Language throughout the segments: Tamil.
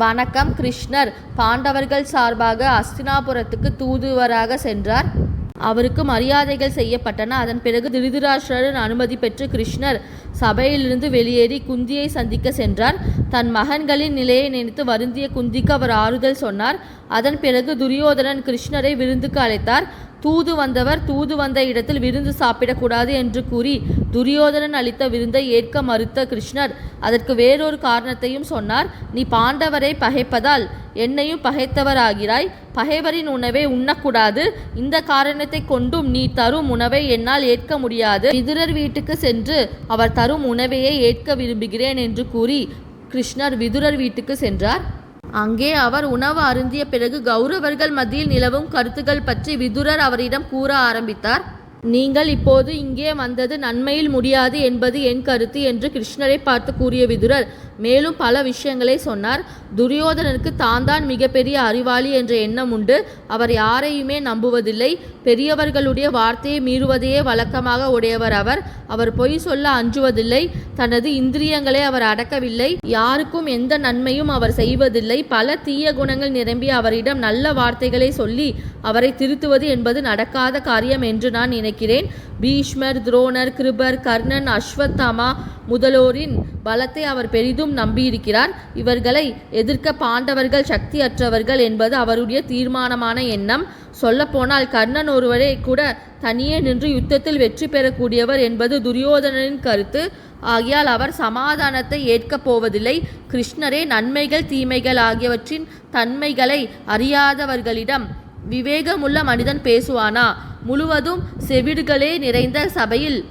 வணக்கம் கிருஷ்ணர். பாண்டவர்கள் சார்பாக அஸ்தினாபுரத்துக்கு தூதுவராக சென்றார். அவருக்கு மரியாதைகள் செய்யப்பட்டன. அதன் பிறகு திருதராஷ்டிரரின் அனுமதி பெற்று கிருஷ்ணர் சபையிலிருந்து வெளியேறி குந்தியை சந்திக்க சென்றார். தன் மகன்களின் நிலையை நினைத்து வருந்திய குந்திக்கு அவர் ஆறுதல் சொன்னார். அதன் பிறகு துரியோதனன் கிருஷ்ணரை விருந்துக்கு அழைத்தார். தூது வந்தவர் தூது வந்த இடத்தில் விருந்து சாப்பிடக்கூடாது என்று கூறி துரியோதனன் அளித்த விருந்தை ஏற்க மறுத்த கிருஷ்ணர் அதற்கு வேறொரு காரணத்தையும் சொன்னார். நீ பாண்டவரை பகைப்பதால் என்னையும் பகைத்தவராகிறாய். பகைவரின் உணவை உண்ணக்கூடாது. இந்த காரணத்தை கொண்டும் நீ தரும் உணவை என்னால் ஏற்க முடியாது. விதுரர் வீட்டுக்கு சென்று அவர் தரும் உணவையே ஏற்க விரும்புகிறேன் என்று கூறி கிருஷ்ணர் விதுரர் வீட்டுக்கு சென்றார். அங்கே அவர் உணவு அருந்திய பிறகு கௌரவர்கள் மத்தியில் நிலவும் கருத்துக்கள் பற்றி விதுரர் அவரிடம் கூற ஆரம்பித்தார். நீங்கள் இப்போது இங்கே வந்தது நன்மையில் முடியாது என்பது என் கருத்து என்று கிருஷ்ணரை பார்த்து கூறிய விதுரர் மேலும் பல விஷயங்களை சொன்னார். துரியோதனனுக்கு தான் தான் மிகப்பெரிய அறிவாளி என்ற எண்ணம் உண்டு. அவர் யாரையுமே நம்புவதில்லை. பெரியவர்களுடைய வார்த்தையை மீறுவதையே வழக்கமாக உடையவர் அவர். அவர் பொய் சொல்ல அஞ்சுவதில்லை தனது இந்திரியங்களை அவர் அடக்கவில்லை. யாருக்கும் எந்த நன்மையும் அவர் செய்வதில்லை. பல தீய குணங்கள் நிரம்பி அவரிடம் நல்ல வார்த்தைகளை சொல்லி அவரை திருத்துவது என்பது நடக்காத காரியம் என்று நான் நினைக்கிறேன். பீஷ்மர் துரோணர் கிருபர் கர்ணன் அஸ்வத்தாமா முதலோரின் பலத்தை அவர் பெரிதும் நம்பியிருக்கிறார். இவர்களை எதிர்க்க பாண்டவர்கள் சக்தியற்றவர்கள் என்பது அவருடைய தீர்மானமான எண்ணம். சொல்லப்போனால் கர்ணன் ஒருவரே கூட தனியே நின்று யுத்தத்தில் வெற்றி பெறக்கூடியவர் என்பது துரியோதனனின் கருத்து. ஆகியால் அவர் சமாதானத்தை ஏற்கப் போவதில்லை. கிருஷ்ணரே நன்மைகள் தீமைகள் ஆகியவற்றின் தன்மைகளை அறியாதவர்களிடம் விவேகமுள்ள மனிதன் பேசுவானா? முழுவதும் செவிடுகளே நிறைந்த சபையில்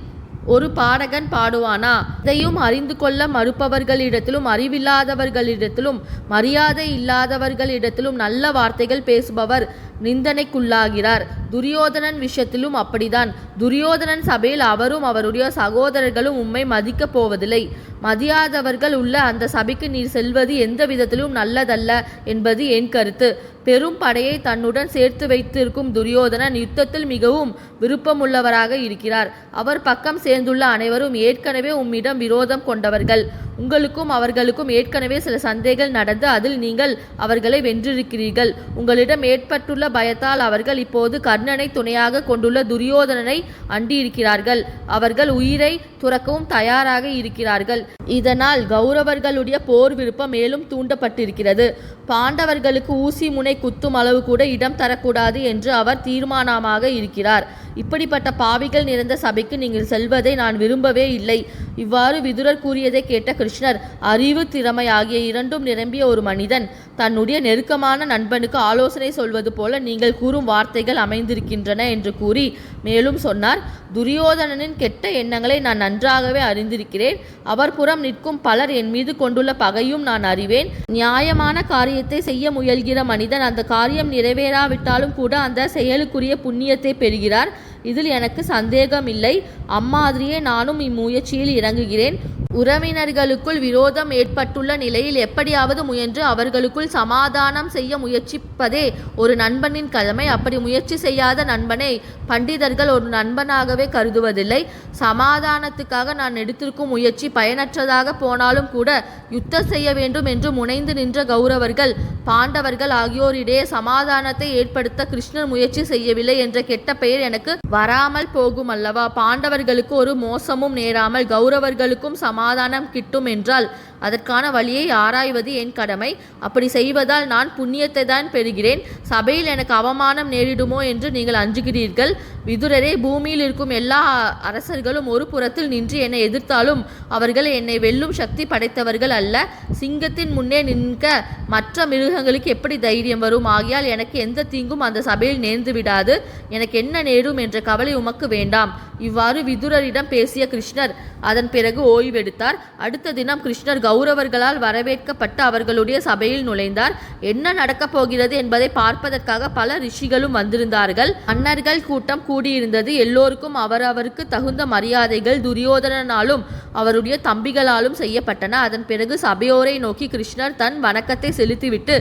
ஒரு பாடகன் பாடுவானா? இதையும் அறிந்து கொள்ள மறுப்பவர்களிடத்திலும் அறிவில்லாதவர்களிடத்திலும் மரியாதை இல்லாதவர்களிடத்திலும் நல்ல வார்த்தைகள் பேசுபவர் நிந்தனைக்குள்ளாகிறார். துரியோதனன் விஷயத்திலும் அப்படிதான் துரியோதனன் சபையில் அவரும் அவருடைய சகோதரர்களும் உம்மை மதிக்கப் போவதில்லை. மதியாதவர்கள் உள்ள அந்த சபைக்கு நீர் செல்வது எந்த விதத்திலும் நல்லதல்ல என்பது என் கருத்து. பெரும் படையை தன்னுடன் சேர்த்து வைத்திருக்கும் துரியோதனன் யுத்தத்தில் மிகவும் விருப்பமுள்ளவராக இருக்கிறார். அவர் பக்கம் சேர்ந்துள்ள அனைவரும் ஏற்கனவே உம்மிடம் விரோதம் கொண்டவர்கள். உங்களுக்கும் அவர்களுக்கும் ஏற்கனவே சில சந்தைகள் நடந்து அதில் நீங்கள் அவர்களை வென்றிருக்கிறீர்கள். உங்களிடம் ஏற்பட்டுள்ள பயத்தால் அவர்கள் இப்போது கர்ணனை துணையாக கொண்டுள்ள துரியோதனனை அண்டியிருக்கிறார்கள். அவர்கள் உயிரை துறக்கவும் தயாராக இருக்கிறார்கள். இதனால் கௌரவர்களுடைய போர் விருப்பம் மேலும் தூண்டப்பட்டிருக்கிறது. பாண்டவர்களுக்கு ஊசி முனை குத்தும் அளவு கூட இடம் தரக்கூடாது என்று அவர் தீர்மானமாக இருக்கிறார். இப்படிப்பட்ட பாவிகள் நிறைந்த சபைக்கு நீங்கள் செல்வதை நான் விரும்பவே இல்லை. இவ்வாறு விதுரர் கூறியதை கேட்ட கிருஷ்ணர் அறிவு திறமை ஆகிய இரண்டும் நிரம்பிய ஒரு மனிதன் தன்னுடைய நெருக்கமான நண்பனுக்கு ஆலோசனை சொல்வது போல நீங்கள் கூறும் வார்த்தைகள் அமைந்திருக்கின்றன என்று கூறி மேலும் சொன்னார் துரியோதனனின் கெட்ட எண்ணங்களை நான் நன்றாகவே அறிந்திருக்கிறேன். அவர் புறம் நிற்கும் பலர் என் மீது கொண்டுள்ள பகையும் நான் அறிவேன். நியாயமான காரியத்தை செய்ய முயல்கிற மனிதன் அந்த காரியம் நிறைவேறாவிட்டாலும் கூட அந்த செயலுக்குரிய புண்ணியத்தை பெறுகிறார். இதில் எனக்கு சந்தேகமில்லை. அம்மாதிரியே நானும் இம்முயற்சியில் இறங்குகிறேன். உறவினர்களுக்குள் விரோதம் ஏற்பட்டுள்ள நிலையில் எப்படியாவது முயன்று அவர்களுக்குள் சமாதானம் செய்ய முயற்சிப்பதே ஒரு நண்பனின் கடமை. அப்படி முயற்சி செய்யாத நண்பனை பண்டிதர்கள் ஒரு நண்பனாகவே கருதுவதில்லை. சமாதானத்துக்காக நான் எடுத்திருக்கும் முயற்சி பயனற்றதாக போனாலும் கூட யுத்தம் செய்ய வேண்டும் என்று முனைந்து நின்ற கௌரவர்கள் பாண்டவர்கள் ஆகியோரிடையே சமாதானத்தை ஏற்படுத்த கிருஷ்ணர் முயற்சி செய்யவில்லை என்ற கெட்ட பெயர் எனக்கு வராமல் போகும் அல்லவா பாண்டவர்களுக்கு ஒரு மோசமும் நேராமல் கௌரவர்களுக்கும் சமா சமாதானம் கிட்டும் என்றால் அதற்கான வழியை ஆராய்வது என் கடமை. அப்படி செய்வதால் நான் புண்ணியத்தை தான் பெறுகிறேன். சபையில் எனக்கு அவமானம் நேரிடுமோ என்று நீங்கள் அஞ்சுகிறீர்கள். விதுரரே பூமியில் இருக்கும் எல்லா அரசர்களும் ஒரு புறத்தில் நின்று என்னை எதிர்த்தாலும் அவர்கள் என்னை வெல்லும் சக்தி படைத்தவர்கள் அல்ல. சிங்கத்தின் முன்னே நிற்க மற்ற மிருகங்களுக்கு எப்படி தைரியம் வரும்? ஆகையால் எனக்கு எந்த தீங்கும் அந்த சபையில் நேர்ந்து விடாது. எனக்கு என்ன நேரும் என்ற கவலை உமக்கு வேண்டாம். இவ்வாறு விதுரரிடம் பேசிய கிருஷ்ணர் அதன் பிறகு ஓய்வெடுத்தார். அடுத்த தினம் கிருஷ்ணர் கௌரவர்களால் வரவேற்கப்பட்டு அவர்களுடைய சபையில் நுழைந்தார். என்ன நடக்கப் போகிறது என்பதை பார்ப்பதற்காக பல ரிஷிகளும் வந்திருந்தார்கள். மன்னர்கள் கூட்டம் கூடியிருந்தது. எல்லோருக்கும் அவரவருக்கு தகுந்த மரியாதைகள் துரியோதனனாலும் அவருடைய தம்பிகளாலும் செய்யப்பட்டன. அதன் பிறகு சபையோரை நோக்கி கிருஷ்ணர் தன் வணக்கத்தை செலுத்திவிட்டு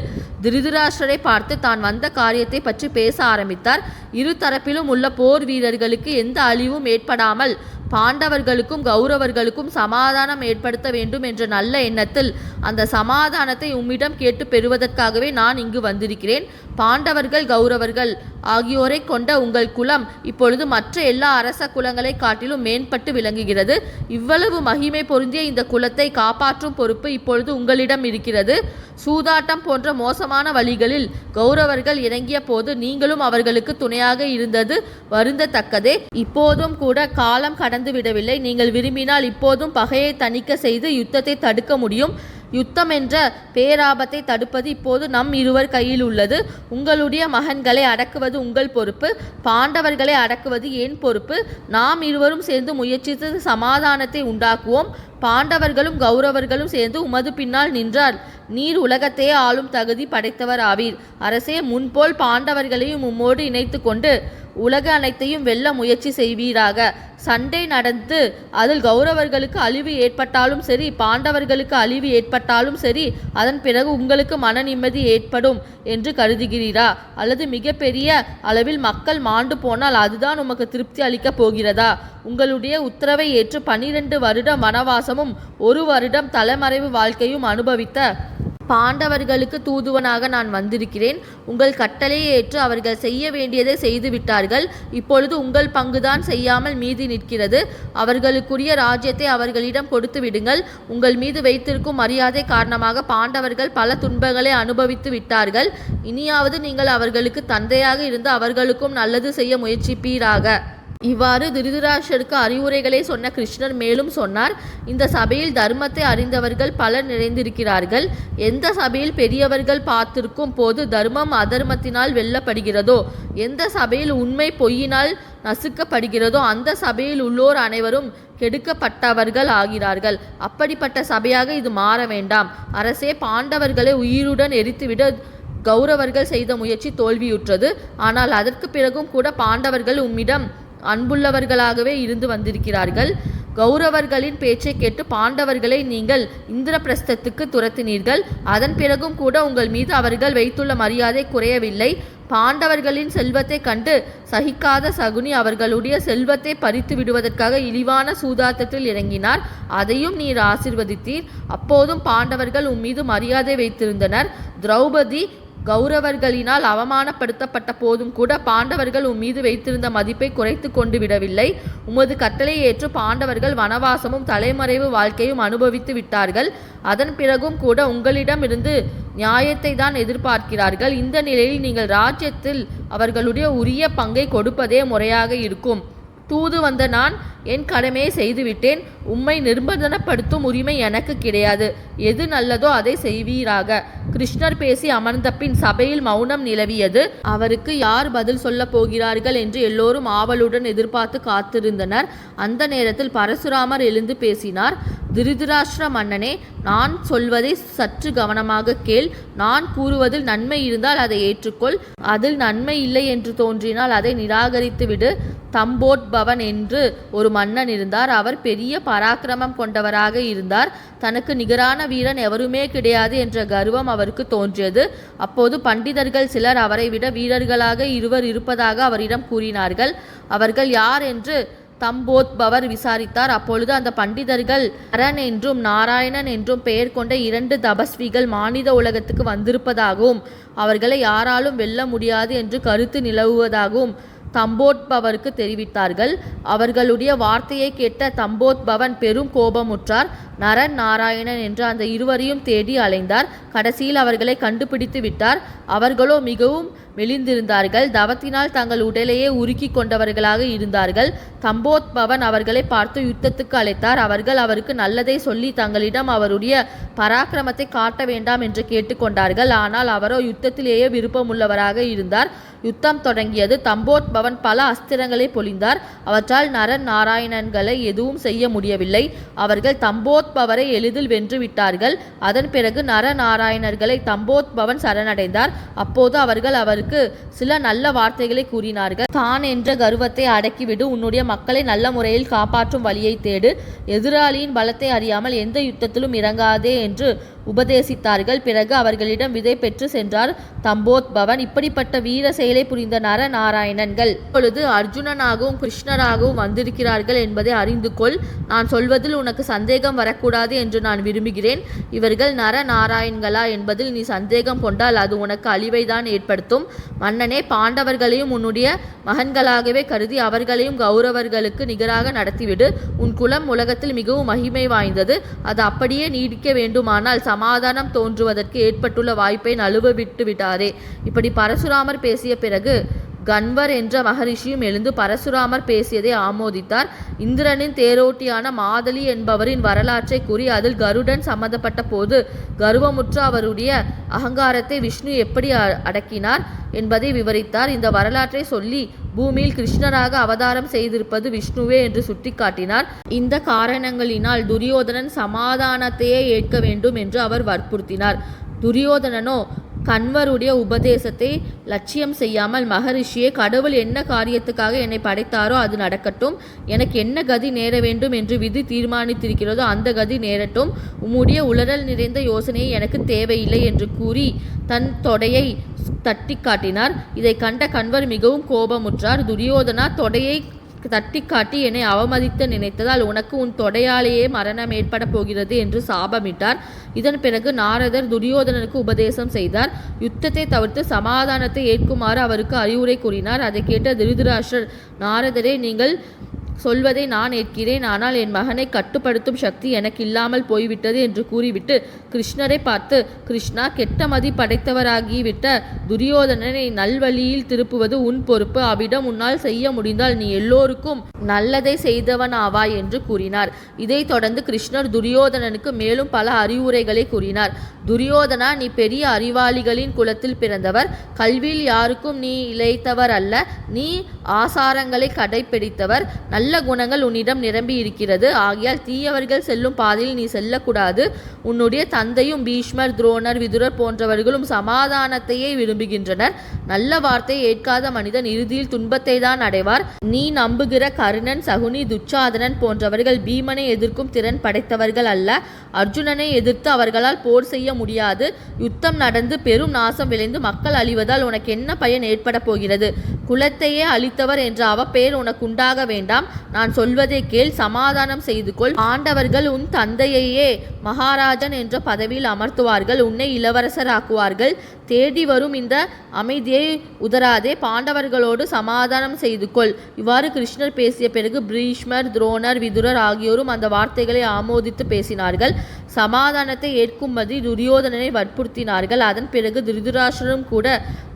திருதராஷ்டிரரை பார்த்து தான் வந்த காரியத்தை பற்றி பேச ஆரம்பித்தார். இரு தரப்பிலும் உள்ள போர் வீரர்களுக்கு எந்த அழிவும் ஏற்படாமல் பாண்டவர்களுக்கும் கௌரவர்களுக்கும் சமாதானம் ஏற்படுத்த வேண்டும் என்ற நல்ல எண்ணத்தில் அந்த சமாதானத்தை உம்மிடம் கேட்டு பெறுவதற்காகவே நான் இங்கு வந்திருக்கிறேன். பாண்டவர்கள் கௌரவர்கள் ஆகியோரை கொண்ட உங்கள் குலம் இப்பொழுது மற்ற எல்லா அரச குலங்களை காட்டிலும் மேம்பட்டு விளங்குகிறது. இவ்வளவு மகிமை பொருந்திய இந்த குலத்தை காப்பாற்றும் பொறுப்பு இப்பொழுது உங்களிடம் இருக்கிறது. சூதாட்டம் போன்ற மோசமான வழிகளில் கௌரவர்கள் இறங்கிய போது நீங்களும் அவர்களுக்கு துணையாக இருந்தது வருந்தத்தக்கதே. இப்போதும் கூட காலம் கடந்து விடவில்லை நீங்கள் விரும்பினால் இப்போதும் பகையை தணிக்க செய்து யுத்தத்தை தடுக்க முடியும். யுத்தம் என்ற பேராபத்தை தடுப்பது இப்போது நம் இருவர் கையில் உள்ளது. உங்களுடைய மகன்களை அடக்குவது உங்கள் பொறுப்பு. பாண்டவர்களை அடக்குவது என் பொறுப்பு? நாம் இருவரும் சேர்ந்து முயற்சித்து சமாதானத்தை உண்டாக்குவோம். பாண்டவர்களும் கௌரவர்களும் சேர்ந்து உமது பின்னால் நின்றார். நீர் உலகத்தையே ஆளும் தகுதி படைத்தவர் ஆவீர் அரசே முன்போல் பாண்டவர்களையும் உம்மோடு இணைத்து கொண்டு உலக அனைத்தையும் வெல்ல முயற்சி செய்வீராக. சண்டை நடந்து அதில் கௌரவர்களுக்கு அழிவு ஏற்பட்டாலும் சரி பாண்டவர்களுக்கு அழிவு ஏற்பட்டாலும் சரி அதன் பிறகு உங்களுக்கு மன நிம்மதி ஏற்படும் என்று கருதுகிறீரா? அல்லது மிகப்பெரிய அளவில் மக்கள் மாண்டு போனால் அதுதான் உமக்கு திருப்தி அளிக்கப் போகிறதா? உங்களுடைய உத்தரவை ஏற்று பனிரெண்டு வருடம் வனவாசமும் ஒரு வருடம் தலைமறைவு வாழ்க்கையும் அனுபவித்த பாண்டவர்களுக்கு தூதுவனாக நான் வந்திருக்கிறேன். உங்கள் கட்டளையை ஏற்று அவர்கள் செய்ய வேண்டியதை செய்து விட்டார்கள். இப்பொழுது உங்கள் பங்குதான் செய்யாமல் மீதி நிற்கிறது. அவர்களுக்குரிய ராஜ்யத்தை அவர்களிடம் கொடுத்து விடுங்கள். உங்கள் மீது வைத்திருக்கும் மரியாதை காரணமாக பாண்டவர்கள் பல துன்பங்களை அனுபவித்து விட்டார்கள். இனியாவது நீங்கள் அவர்களுக்கு தந்தையாக இருந்து அவர்களுக்கும் நல்லது செய்ய முயற்சிப்பீராக. இவ்வாறு திருதராஷருக்கு அறிவுரைகளை சொன்ன கிருஷ்ணர் மேலும் சொன்னார் இந்த சபையில் தர்மத்தை அறிந்தவர்கள் பலர் நிறைந்திருக்கிறார்கள். எந்த சபையில் பெரியவர்கள் பார்த்திருக்கும் போது தர்மம் அதர்மத்தினால் வெல்லப்படுகிறதோ எந்த சபையில் உண்மை பொய்யினால் நசுக்கப்படுகிறதோ அந்த சபையில் உள்ளோர் அனைவரும் கெடுக்கப்பட்டவர்கள் ஆகிறார்கள். அப்படிப்பட்ட சபையாக இது மாற வேண்டாம். அரசே பாண்டவர்களை உயிருடன் எரித்துவிட கௌரவர்கள் செய்த முயற்சி தோல்வியுற்றது. ஆனால் அதற்கு பிறகும் கூட பாண்டவர்கள் உம்மிடம் அன்புள்ளவர்களாகவே இருந்து வந்திருக்கிறார்கள். கௌரவர்களின் பேச்சை கேட்டு பாண்டவர்களை நீங்கள் இந்திரபிரஸ்தத்துக்கு துரத்தினீர்கள். அதன் பிறகும் கூட உங்கள் மீது அவர்கள் வைத்துள்ள மரியாதை குறையவில்லை. பாண்டவர்களின் செல்வத்தை கண்டு சகிக்காத சகுனி அவர்களுடைய செல்வத்தை பறித்து விடுவதற்காக இழிவான சூதாட்டத்தில் இறங்கினார். அதையும் நீர் ஆசிர்வதித்தீர். அப்போதும் பாண்டவர்கள் உன் மீது மரியாதை வைத்திருந்தனர். திரௌபதி கௌரவர்களினால் அவமானப்படுத்தப்பட்ட போதும் கூட பாண்டவர்கள் உன் மீது வைத்திருந்த மதிப்பை குறைத்து கொண்டு விடவில்லை. உமது கட்டளையை ஏற்று பாண்டவர்கள் வனவாசமும் தலைமறைவு வாழ்க்கையும் அனுபவித்து விட்டார்கள். அதன் பிறகும் கூட உங்களிடமிருந்து நியாயத்தை தான் எதிர்பார்க்கிறார்கள். இந்த நிலையில் நீங்கள் ராஜ்யத்தில் அவர்களுடைய உரிய பங்கை கொடுப்பதே முறையாக இருக்கும். தூது வந்த நான் என் கடமையை செய்துவிட்டேன். உம்மை நிர்பந்தனப்படுத்தும் உரிமை எனக்கு கிடையாது. எது நல்லதோ அதை செய்வீராக. கிருஷ்ணர் பேசி அமர்ந்த பின் சபையில் மௌனம் நிலவியது. அவருக்கு யார் பதில் சொல்லப் போகிறார்கள் என்று எல்லோரும் ஆவலுடன் எதிர்பார்த்து காத்திருந்தனர். அந்த நேரத்தில் பரசுராமர் எழுந்து பேசினார். திருதராஷ்டிர மன்னனே நான் சொல்வதை சற்று கவனமாக கேள். நான் கூறுவதில் நன்மை இருந்தால் அதை ஏற்றுக்கொள். அதில் நன்மை இல்லை என்று தோன்றினால் அதை நிராகரித்து விடு தம்போட்பவன் என்று ஒரு மன்னன் இருந்தார். அவர் பெரிய பராக்கிரமம் கொண்டவராக இருந்தார். தனக்கு நிகரான வீரன் எவருமே கிடையாது என்ற கர்வம் அவருக்கு தோன்றியது. அப்போது பண்டிதர்கள் சிலர் அவரை விட வீரர்களாக இருவர் இருப்பதாக அவரிடம் கூறினார்கள். அவர்கள் யார் என்று தம்போத்பவர் விசாரித்தார். அப்பொழுது அந்த பண்டிதர்கள் அரண் என்றும் நாராயணன் என்றும் பெயர் கொண்ட இரண்டு தபஸ்விகள் மாநில உலகத்துக்கு வந்திருப்பதாகவும் அவர்களை யாராலும் வெல்ல முடியாது என்று கருத்து நிலவுவதாகவும் தம்போத்பவருக்கு தெரிவித்தார்கள். அவர்களுடைய வார்த்தையை கேட்ட தம்போத்பவன் பெரும் கோபமுற்றார். நரன் நாராயணன் என்று அந்த இருவரையும் தேடி அலைந்தார். கடைசியில் அவர்களை கண்டுபிடித்து விட்டார். அவர்களோ மிகவும் மெலிந்திருந்தார்கள் தவத்தினால் தங்கள் உடலையே உருக்கி கொண்டவர்களாக இருந்தார்கள். தம்போத்பவன் அவர்களை பார்த்து யுத்தத்துக்கு அழைத்தார். அவர்கள் அவருக்கு நல்லதை சொல்லி தங்களிடம் அவருடைய பராக்கிரமத்தை காட்ட வேண்டாம் என்று கேட்டுக்கொண்டார்கள் ஆனால் அவரோ யுத்தத்திலேயே விருப்பமுள்ளவராக இருந்தார். யுத்தம் தொடங்கியது. தம்போத்பவன் பல அஸ்திரங்களை பொழிந்தார். அவற்றால் நரன் நாராயணன்களை எதுவும் செய்ய முடியவில்லை. அவர்கள் தம்போத்பவரை எளிதில் வென்று விட்டார்கள். அதன் பிறகு நரநாராயணர்களை தம்போத்பவன் சரணடைந்தார். அப்போது அவர்கள் அவருக்கு சில நல்ல வார்த்தைகளை கூறினார்கள். தான் என்ற கர்வத்தை அடக்கிவிடு. உன்னுடைய மக்களை நல்ல முறையில் காப்பாற்றும் வழியை தேடு. எதிராளியின் பலத்தை அறியாமல் எந்த யுத்தத்திலும் இறங்காதே என்று உபதேசித்தார்கள். பிறகு அவர்களிடம் விதை பெற்று சென்றார் தம்போத் பவன். இப்படிப்பட்ட வீர செயலை புரிந்த நர நாராயணன்கள் இப்பொழுது அர்ஜுனனாகவும் கிருஷ்ணராகவும் வந்திருக்கிறார்கள் என்பதை அறிந்து கொள். நான் சொல்வதில் உனக்கு சந்தேகம் வரக்கூடாது என்று நான் விரும்புகிறேன். இவர்கள் நர நாராயண்களா என்பதில் நீ சந்தேகம் கொண்டால் அது உனக்கு அழிவைதான் ஏற்படுத்தும். மன்னனே பாண்டவர்களையும் உன்னுடைய மகன்களாகவே கருதி அவர்களையும் கௌரவர்களுக்கு நிகராக நடத்திவிடு. உன் குலம் உலகத்தில் மிகவும் மகிமை வாய்ந்தது. அது அப்படியே நீடிக்க வேண்டுமானால் சமாதானம் தோன்றுவதற்கு ஏற்பட்டுள்ள வாய்ப்பை நழுவ விட்டு விட்டாரே. இப்படி பரசுராமர் பேசிய பிறகு கன்வர் என்ற மகரிஷியும் எழுந்து பரசுராமர் பேசியதை ஆமோதித்தார். இந்திரனின் தேரோட்டியான மாதலி என்பவரின் வரலாற்றை கூறி அதில் கருடன் சம்பந்தப்பட்ட போது கர்வமுற்ற அவருடைய அகங்காரத்தை விஷ்ணு எப்படி அ- அடக்கினார் என்பதை விவரித்தார். இந்த வரலாற்றை சொல்லி பூமியில் கிருஷ்ணராக அவதாரம் செய்திருப்பது விஷ்ணுவே என்று சுட்டிக்காட்டினார். இந்த காரணங்களினால் துரியோதனன் சமாதானத்தையே ஏற்க வேண்டும் என்று அவர் வற்புறுத்தினார். துரியோதனனோ கண்வருடைய உபதேசத்தை லட்சியம் செய்யாமல் மகரிஷியே கடவுள் என்ன காரியத்துக்காக என்னை படைத்தாரோ அது நடக்கட்டும். எனக்கு என்ன கதி நேர வேண்டும் என்று விதி தீர்மானித்திருக்கிறதோ அந்த கதி நேரட்டும். உம்முடைய உளறல் நிறைந்த யோசனையை எனக்கு தேவையில்லை என்று கூறி தன் தொடையை தட்டி காட்டினார். இதை கண்ட கண்வர் மிகவும் கோபமுற்றார். துரியோதனா தொடையை தட்டி காட்டி என்னை அவமதித்து நினைத்ததால் உனக்கு உன் தொடையாலேயே மரணம் ஏற்பட போகிறது என்று சாபமிட்டார். இதன் பிறகு நாரதர் துரியோதனனுக்கு உபதேசம் செய்தார். யுத்தத்தை தவிர்த்து சமாதானத்தை ஏற்குமாறு அவருக்கு அறிவுரை கூறினார். அதை கேட்ட திருதராஷ்டர் நாரதரே நீங்கள் சொல்வதை நான் ஏற்கிறேன் ஆனால் என் மகனை கட்டுப்படுத்தும் சக்தி எனக்கு இல்லாமல் போய்விட்டது என்று கூறிவிட்டு கிருஷ்ணரை பார்த்து கிருஷ்ணா கெட்ட மதி படைத்தவராகிவிட்ட துரியோதனனை நல்வழியில் திருப்புவது உன் பொறுப்பு. அவ்விடம் உன்னால் செய்ய முடிந்தால் நீ எல்லோருக்கும் நல்லதை செய்தவனாவா? என்று கூறினார். இதைத் தொடர்ந்து கிருஷ்ணர் துரியோதனனுக்கு மேலும் பல அறிவுரைகளை கூறினார். துரியோதனா நீ பெரிய அறிவாளிகளின் குலத்தில் பிறந்தவர். கல்வியில் யாருக்கும் நீ இழைத்தவர் அல்ல நீ ஆசாரங்களை கடைப்பிடித்தவர். நல்ல குணங்கள் உன்னிடம் நிரம்பி இருக்கிறது. ஆகையால் தீயவர்கள் செல்லும் பாதையில் நீ செல்லக்கூடாது. உன்னுடைய தந்தையும் பீஷ்மர் துரோணர் விதுரர் போன்றவர்களும் சமாதானத்தையே விரும்புகின்றனர். நல்ல வார்த்தையை ஏற்காத மனிதன் இறுதியில் துன்பத்தை தான் அடைவார். நீ நம்புகிற கருணன் சகுனி துச்சாதனன் போன்றவர்கள் பீமனை எதிர்க்கும் திறன் படைத்தவர்கள் அல்ல. அர்ஜுனனை எதிர்த்து அவர்களால் போர் செய்ய முடியாது. யுத்தம் நடந்து பெரும் நாசம் விளைந்து மக்கள் அழிவதால் உனக்கு என்ன பயன் ஏற்பட போகிறது? குலத்தையே அழித்தவர் என்ற அவப்பெயர் உனக்கு உண்டாக வேண்டாம். நான் சொல்வதை கேள் சமாதானம் செய்து கொள். ஆண்டவர்கள் உன் தந்தையையே மகாராஜன் என்ற பதவியில் அமர்த்துவார்கள். உன்னை இளவரசராக்குவார்கள். தேடி வரும் இந்த அமைதியை உதராதே பாண்டவர்களோடு சமாதானம் செய்து கொள். இவ்வாறு கிருஷ்ணர் பேசிய பிறகு பீஷ்மர் துரோணர் விதுரர் ஆகியோரும் அந்த வார்த்தைகளை ஆமோதித்து பேசினார்கள். சமாதானத்தை ஏற்கும்படி துரியோதனனை வற்புறுத்தினார்கள். அதன் பிறகு திருதராஷ்டிரரும் கூட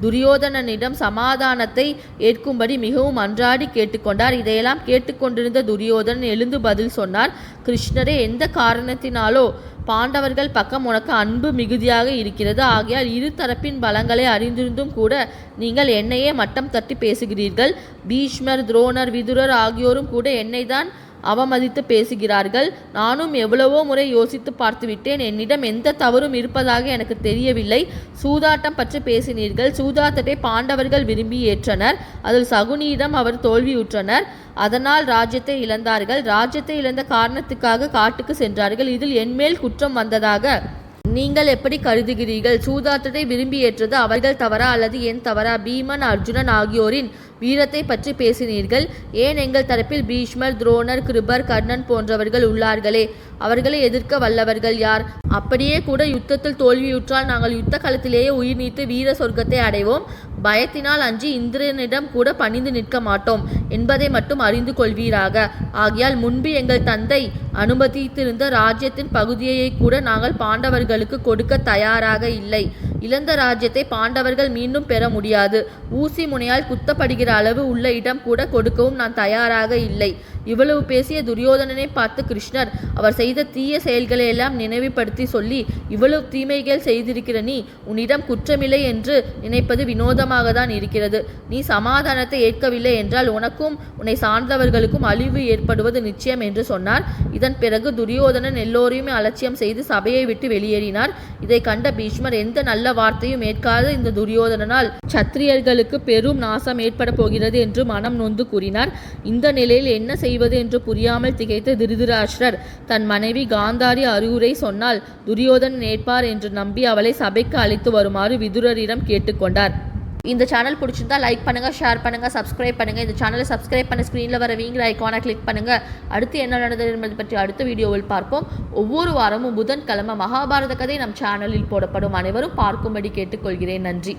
துரியோதனனிடம் சமாதானத்தை ஏற்கும்படி மிகவும் அன்றாடி கேட்டுக்கொண்டார். இதையெல்லாம் கேட்டுக்கொண்டிருந்த துரியோதனன் எழுந்து பதில் சொன்னார். கிருஷ்ணரே எந்த காரணத்தினாலோ பாண்டவர்கள் பக்கம் உனக்கு அன்பு மிகுதியாக இருக்கிறது. ஆகையால் இரு தரப்பின் பலங்களை அறிந்திருந்தும் கூட நீங்கள் என்னையே மட்டம் தட்டி பேசுகிறீர்கள். பீஷ்மர் துரோணர் விதுரர் ஆகியோரும் கூட என்னை தான் அவமதித்து பேசுகிறார்கள். நானும் எவ்வளவோ முறை யோசித்து பார்த்துவிட்டேன். என்னிடம் எந்த தவறும் இருப்பதாக எனக்கு தெரியவில்லை. சூதாட்டம் பற்றி பேசினீர்கள். சூதாட்டத்தை பாண்டவர்கள் விரும்பி ஏற்றனர். அதில் சகுனியிடம் அவர் தோல்வியுற்றனர். அதனால் ராஜ்யத்தை இழந்தார்கள். ராஜ்யத்தை இழந்த காரணத்துக்காக காட்டுக்கு சென்றார்கள். இதில் என்மேல் குற்றம் வந்ததாக நீங்கள் எப்படி கருதுகிறீர்கள்? சூதாட்டத்தை விரும்பி ஏற்றது அவர்கள் தவறா அல்லது என் தவறா? பீமன் அர்ஜுனன் ஆகியோரின் வீரத்தை பற்றி பேசினீர்கள். ஏன் எங்கள் தரப்பில் பீஷ்மர் துரோணர் கிருபர் கர்ணன் போன்றவர்கள் உள்ளார்களே? அவர்களை எதிர்க்க வல்லவர்கள் யார்? அப்படியே கூட யுத்தத்தில் தோல்வியுற்றால் நாங்கள் யுத்த களத்திலேயே உயிர் நீத்து வீர சொர்க்கத்தை அடைவோம். பயத்தினால் அஞ்சி இந்திரனிடம் கூட பணிந்து நிற்க மாட்டோம் என்பதை மட்டும் அறிந்து கொள்வீராக. ஆகையால் முன்பு எங்கள் தந்தை அனுமதித்திருந்த ராஜ்யத்தின் பகுதியை கூட நாங்கள் பாண்டவர்களுக்கு கொடுக்க தயாராக இல்லை. இழந்த ராஜ்யத்தை பாண்டவர்கள் மீண்டும் பெற முடியாது. ஊசி முனையால் குத்தப்படுகிற அளவு உள்ள இடம் கூட கொடுக்கவும் நான் தயாராக இல்லை. இவ்வளவு பேசிய துரியோதனனை பார்த்து கிருஷ்ணர் அவர் செய்த தீய செயல்களை எல்லாம் நினைவுபடுத்தி சொல்லி இவ்வளவு தீமைகள் செய்திருக்கிற நீ உன்னிடம் குற்றமில்லை என்று நினைப்பது வினோதமாக தான் இருக்கிறது. நீ சமாதானத்தை ஏற்கவில்லை என்றால் உனக்கும் உன்னை சார்ந்தவர்களுக்கும் அழிவு ஏற்படுவது நிச்சயம் என்று சொன்னார். இதன் பிறகு துரியோதனன் எல்லோரையுமே அலட்சியம் செய்து சபையை விட்டு வெளியேறினார். இதை கண்ட பீஷ்மர் எந்த நல்ல வார்த்தையும் ஏற்காத இந்த துரியோதனனால். சத்திரியர்களுக்கு பெரும் நாசம் ஏற்பட போகிறது என்று மனம் நொந்து கூறினார். இந்த நிலையில் என்ன செய்வது என்று புரியாமல் திகைத்த திருதராஷ்டர் தன் மனைவி காந்தாரி அறிவுரை சொன்னால் துரியோதனன் ஏற்பார் என்று நம்பி அவளை சபைக்கு அழைத்து வருமாறு விதுரரிடம் கேட்டுக்கொண்டார் இந்த சேனல் பிடிச்சிருந்தா லைக் பண்ணுங்க ஷேர் பண்ணுங்க சப்ஸ்கிரைப் பண்ணுங்க. இந்த சேனலை சப்ஸ்கிரைப் பண்ண ஸ்க்ரீனில் வர வீங்கிற ஐக்கானை கிளிக் பண்ணுங்க. அடுத்து என்ன நடந்தது என்பது பற்றி அடுத்த வீடியோவில் பார்ப்போம். ஒவ்வொரு வாரமும் புதன்கிழமை மகாபாரத கதை நம் சேனலில் போடப்படும். அனைவரும் பார்க்கும்படி கேட்டுக்கொள்கிறேன். நன்றி.